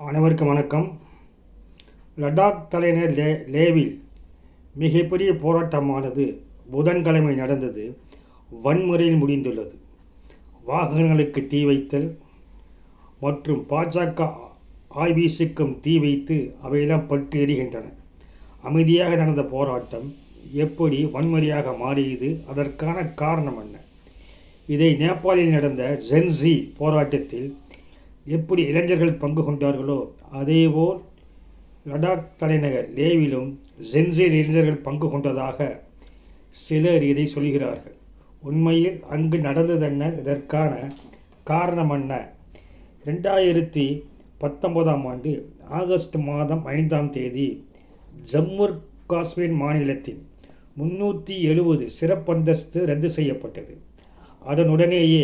அனைவருக்கும் வணக்கம். லடாக் தலைநகர் லே லேவில் மிகப்பெரிய போராட்டமானது புதன்கிழமை நடந்தது. வன்முறையில் முடிந்துள்ளது. வாகனங்களுக்கு தீ வைத்தல் மற்றும் பாஜக ஆய்வீசுக்கும் தீ வைத்து அவையெல்லாம் பற்றி எரிகின்றன. அமைதியாக நடந்த போராட்டம் எப்படி வன்முறையாக மாறியது? அதற்கான காரணம் என்ன? இதை நேபாளில் நடந்த ஜென்சி போராட்டத்தில் எப்படி இளைஞர்கள் பங்கு கொண்டார்களோ அதேபோல் லடாக் தலைநகர் லேவிலும் ஜென்சில் இளைஞர்கள் பங்கு கொண்டதாக சிலர் இதை சொல்கிறார்கள். உண்மையில் அங்கு நடந்ததென்ன இதற்கான காரணம் என்ன? ரெண்டாயிரத்தி பத்தொன்பதாம் ஆண்டு ஆகஸ்ட் மாதம் ஐந்தாம் தேதி ஜம்மு காஷ்மீர் மாநிலத்தின் முன்னூற்றி எழுபது சிறப்பந்தஸ்து ரத்து செய்யப்பட்டது. அதனுடனேயே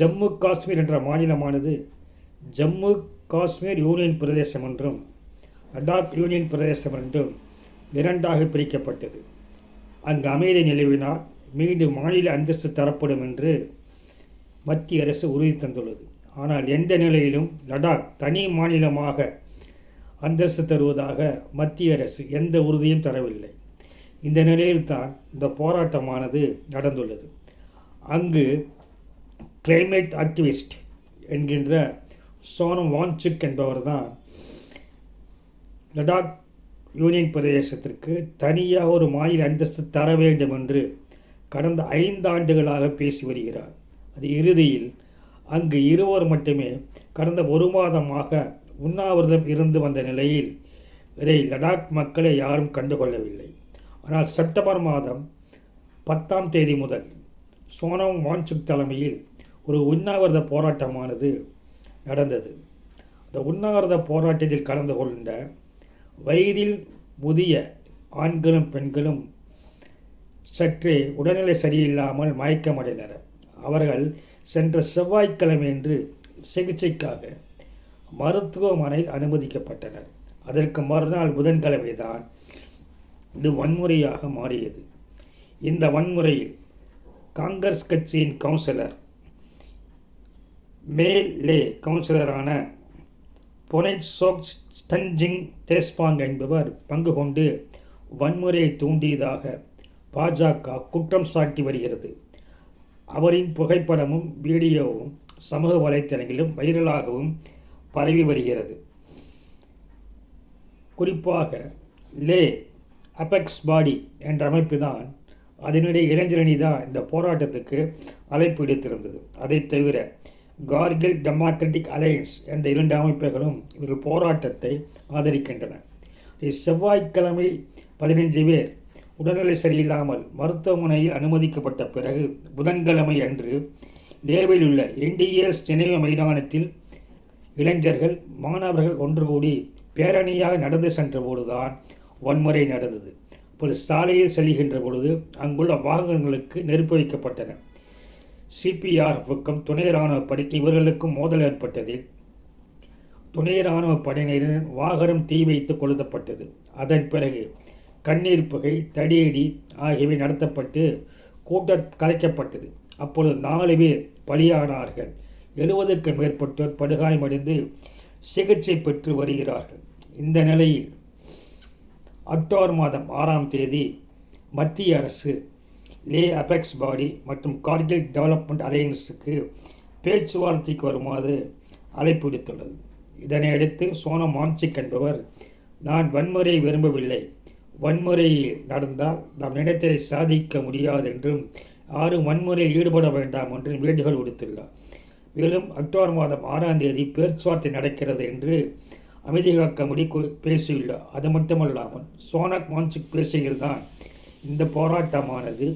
ஜம்மு காஷ்மீர் என்ற மாநிலமானது ஜம்மு காஷ்மீர் யூனியன் பிரதேசம் என்றும் லடாக் யூனியன் பிரதேசம் என்றும் இரண்டாக பிரிக்கப்பட்டது. அங்கு அமைதி நிலவினால் மீண்டும் மாநில அந்தஸ்து தரப்படும் என்று மத்திய அரசு உறுதி தந்துள்ளது. ஆனால் எந்த நிலையிலும் லடாக் தனி மாநிலமாக அந்தஸ்து தருவதாக மத்திய அரசு எந்த உறுதியும் தரவில்லை. இந்த நிலையில்தான் இந்த போராட்டமானது நடந்துள்ளது. அங்கு கிளைமேட் ஆக்டிவிஸ்ட் என்கின்ற சோனம் வான்சுக் என்பவர் தான் லடாக் யூனியன் பிரதேசத்திற்கு தனியாக ஒரு மாநில அந்தஸ்து தர வேண்டும் என்று கடந்த ஐந்து ஆண்டுகளாக பேசி வருகிறார். அது இறுதியில் அங்கு இருவர் மட்டுமே கடந்த ஒரு மாதமாக உண்ணாவிரதம் இருந்து வந்த நிலையில் இதை லடாக் மக்களை யாரும் கண்டுகொள்ளவில்லை. ஆனால் செப்டம்பர் மாதம் பத்தாம் தேதி முதல் சோனம் வான்சுக் தலைமையில் ஒரு உண்ணாவிரத போராட்டமானது நடந்தது. அந்த உண்ணாவிரத போராட்டத்தில் கலந்து கொண்ட வயதில் முதிய ஆண்களும் பெண்களும் சற்றே உடல்நிலை சரியில்லாமல் மயக்கமடைந்தனர். அவர்கள் சென்ற செவ்வாய்க்கிழமையன்று சிகிச்சைக்காக மருத்துவமனையில் அனுமதிக்கப்பட்டனர். அதற்கு மறுநாள் புதன்கிழமை தான் இது வன்முறையாக மாறியது. இந்த வன்முறையில் காங்கிரஸ் கட்சியின் கவுன்சிலர் மேலே கவுன்சிலரான பொனைட் சோக் ஸ்டன்ஜிங் தேஸ்பாங் என்பவர் பங்கு கொண்டு வன்முறையை தூண்டியதாக பாஜக குற்றம் சாட்டி வருகிறது. அவரின் புகைப்படமும் வீடியோவும் சமூக வலைத்தளங்களிலும் வைரலாகவும் பரவி வருகிறது. குறிப்பாக லே அபெக்ஸ் பாடி என்ற அமைப்பு தான் அதனுடைய இளைஞரணி தான் இந்த போராட்டத்துக்கு அழைப்பு விடுத்திருந்தது. அதை தவிர கார்கில் டெமோக்ராட்டிக் அலையன்ஸ் என்ற இரண்டு அமைப்புகளும் இவர்கள் போராட்டத்தை ஆதரிக்கின்றன. செவ்வாய்க்கிழமை பதினைஞ்சு பேர் உடல்நிலை சரியில்லாமல் மருத்துவமனையில் அனுமதிக்கப்பட்ட பிறகு புதன்கிழமை அன்று லேவில் உள்ள என்டிஎஸ் நினைவு மைதானத்தில் இளைஞர்கள் மாணவர்கள் ஒன்று கூடி பேரணியாக நடந்து சென்றபோதுதான் வன்முறை நடந்தது. அப்போது சாலையில் செல்கின்ற பொழுது அங்குள்ள வாகனங்களுக்கு நெருப்பு வைக்கப்பட்டன. சிபிஆர் துணை இராணுவ படைக்கு இவர்களுக்கும் மோதல் ஏற்பட்டதில் துணை இராணுவ படையினரின் வாகனம் தீ வைத்து கொளுத்தப்பட்டது. அதன் பிறகு கண்ணீர் புகை தடியடி ஆகியவை நடத்தப்பட்டு கூட்டம் கலைக்கப்பட்டது. அப்பொழுது நாலு பேர் பலியானார்கள். எழுபதுக்கும் மேற்பட்டோர் படுகாயமடைந்து சிகிச்சை பெற்று வருகிறார்கள். இந்த நிலையில் அக்டோபர் மாதம் ஆறாம் தேதி மத்திய அரசு லே அபெக்ஸ் பாடி மற்றும் கார்கில் டெவலப்மெண்ட் அலையன்ஸுக்கு பேச்சுவார்த்தைக்கு வருமாறு அழைப்பு விடுத்துள்ளது. இதனை அடுத்து சோனம் மான்சிக் என்பவர் நான் வன்முறையை விரும்பவில்லை. வன்முறை நடந்தால் நாம் நினைத்ததை சாதிக்க முடியாது என்றும் யாரும் வன்முறையில் ஈடுபட வேண்டாம் என்றும் வேண்டுகோள் விடுத்துள்ளார். மேலும் அக்டோபர் மாதம் ஆறாம் தேதி பேச்சுவார்த்தை நடக்கிறது என்று அமைதி காக்கும்படி பேசியுள்ளார். அது மட்டுமல்லாமல் சோனக் மான்சிக் பேசுகிறதான் இந்த போராட்டமானது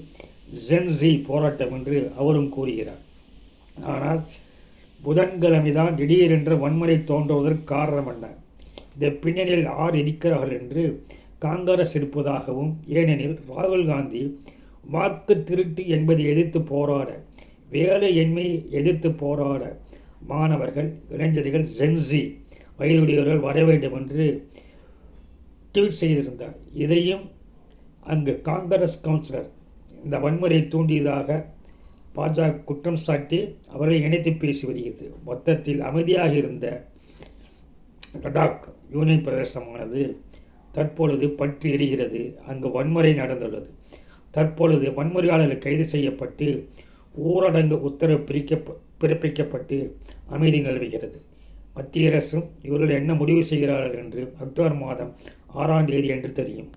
ஜென்சி போராட்டம் என்று அவரும் கூறுகிறார். ஆனால் புதன்கிழமைதான் திடீரென்று வன்முறை தோன்றுவதற்கு காரணம் என்ன? இந்த பின்னணியில் ஆர் இருக்கிறார்கள் என்று காங்கிரஸ் இருப்பதாகவும் ஏனெனில் ராகுல் காந்தி வாக்கு திருட்டு என்பதை எதிர்த்து போராட வேலையின்மை எதிர்த்து போராட மாணவர்கள் இளைஞர்கள் ஜென்சி வயதுடையவர்கள் வர வேண்டும் என்று ட்வீட் செய்திருந்தார். இதையும் அங்கு காங்கிரஸ் கவுன்சிலர் இந்த வன்முறை தூண்டியதாக பாஜக குற்றம் சாட்டி அவரை இணைத்து பேசி வருகிறது. மொத்தத்தில் அமைதியாக இருந்த லடாக் யூனியன் பிரதேசமானது தற்பொழுது பற்றி எரிகிறது. அங்கு வன்முறை நடந்துள்ளது. தற்பொழுது வன்முறையாளர்கள் கைது செய்யப்பட்டு ஊரடங்கு உத்தரவு பிரிக்க பிறப்பிக்கப்பட்டு அமைதி நிலவுகிறது. மத்திய அரசும் இவர்கள் என்ன முடிவு செய்கிறார்கள் என்று அக்டோபர் மாதம் ஆறாம் தேதி என்று தெரியும்.